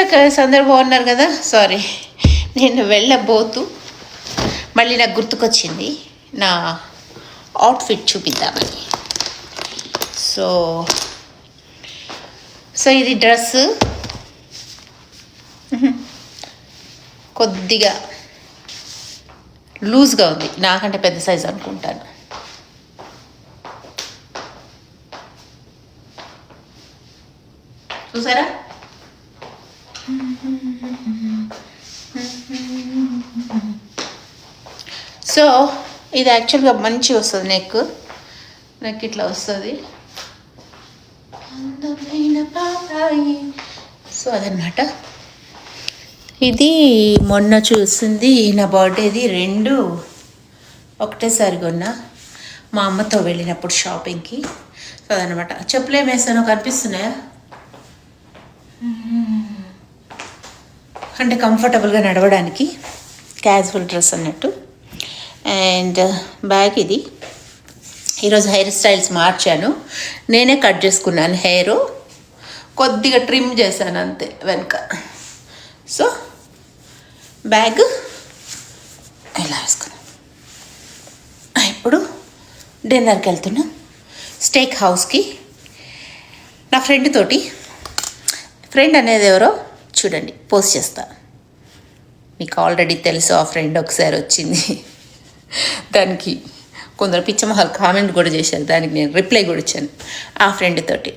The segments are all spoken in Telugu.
వచ్చాక అందరు బాగున్నారు కదా సారీ నేను వెళ్ళబోతూ మళ్ళీ నాకు గుర్తుకొచ్చింది నా అవుట్ఫిట్ చూపిద్దామని. సో సో ఇది డ్రెస్ కొద్దిగా లూజ్గా ఉంది. నాకంటే పెద్ద సైజ్ అనుకుంటాను. చూసారా? సో ఇది యాక్చువల్గా మంచి వస్తుంది నెక్ నెక్ ఇట్లా వస్తుంది. సో అదనమాట ఇది మొన్న చూసింది నా బర్త్డేది రెండు ఒకటేసారి కొన్నా. మా అమ్మతో వెళ్ళినప్పుడు షాపింగ్కి సో అదనమాట చెప్పులు ఏం వేసానో కనిపిస్తున్నాయా? అంటే కంఫర్టబుల్గా నడవడానికి క్యాజువల్ డ్రెస్ అన్నట్టు. అండ్ బ్యాగ్ uh, ఇది. ఈరోజు హెయిర్ స్టైల్స్ మార్చాను. నేనే కట్ చేసుకున్నాను హెయిర్ కొద్దిగా ట్రిమ్ చేశాను అంతే వెనుక. సో బ్యాగ్ ఇలా వేసుకున్నాను. ఇప్పుడు డిన్నర్కి వెళ్తున్నాను స్టేక్ హౌస్కి నా ఫ్రెండ్ తోటి. ఫ్రెండ్ అనేది ఎవరో? చూడండి పోస్ట్ చేస్తా. మీకు ఆల్రెడీ తెలుసు ఆ ఫ్రెండ్ ఒకసారి వచ్చింది. దానికి కొందరు పిచ్చమహల్ కామెంట్ కూడా చేశారు దానికి నేను రిప్లై కూడా ఇచ్చాను ఆ ఫ్రెండ్ తోటి.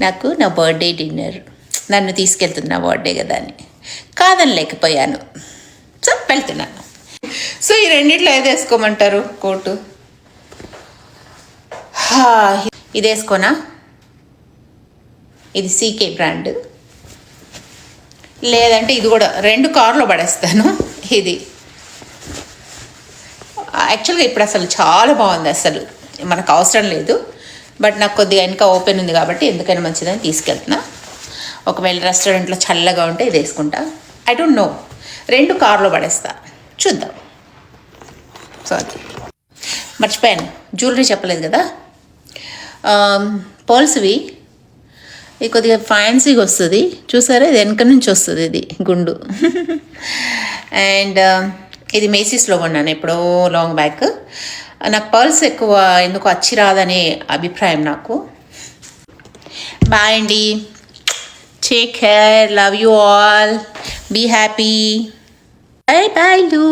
నాకు నా బర్త్డే డిన్నర్ నన్ను తీసుకెళ్తుంది నా బర్త్డే కదా అని. కాదని లేకపోయాను. సో వెళ్తున్నాను సో ఈ రెండిట్లో ఏది వేసుకోమంటారు కోటు? హా, ఇది వేసుకోనా ఇది సీకే బ్రాండ్ లేదంటే ఇది కూడా రెండు కార్లో పడేస్తాను. ఇది. యాక్చువల్గా ఇప్పుడు అసలు చాలా బాగుంది అసలు. మనకు అవసరం లేదు. బట్ నాకు కొద్దిగా ఇంకా ఓపెన్ ఉంది కాబట్టి ఎందుకైనా మంచిదని తీసుకెళ్తున్నా. ఒకవేళ రెస్టారెంట్లో చల్లగా ఉంటే ఇది వేసుకుంటా. I don't know. రెండు కార్లో పడేస్తా. చూద్దాం. సారీ మర్చిపోయాను. జ్యువెలరీ చెప్పలేదు కదా. పర్ల్స్వి ఇది కొద్దిగా ఫ్యాన్సీగా వస్తుంది. చూసారా? ఇది వెనక నుంచి వస్తుంది ఇది గుండు. అండ్ um, ఇది మేసీస్లో కొన్నాను ఎప్పుడో లాంగ్ బ్యాక్ నాకు పర్ల్స్ ఎక్కువ ఎందుకు వచ్చి రాదనే అభిప్రాయం నాకు. బాయ్ అండి take care love you all be happy bye bye do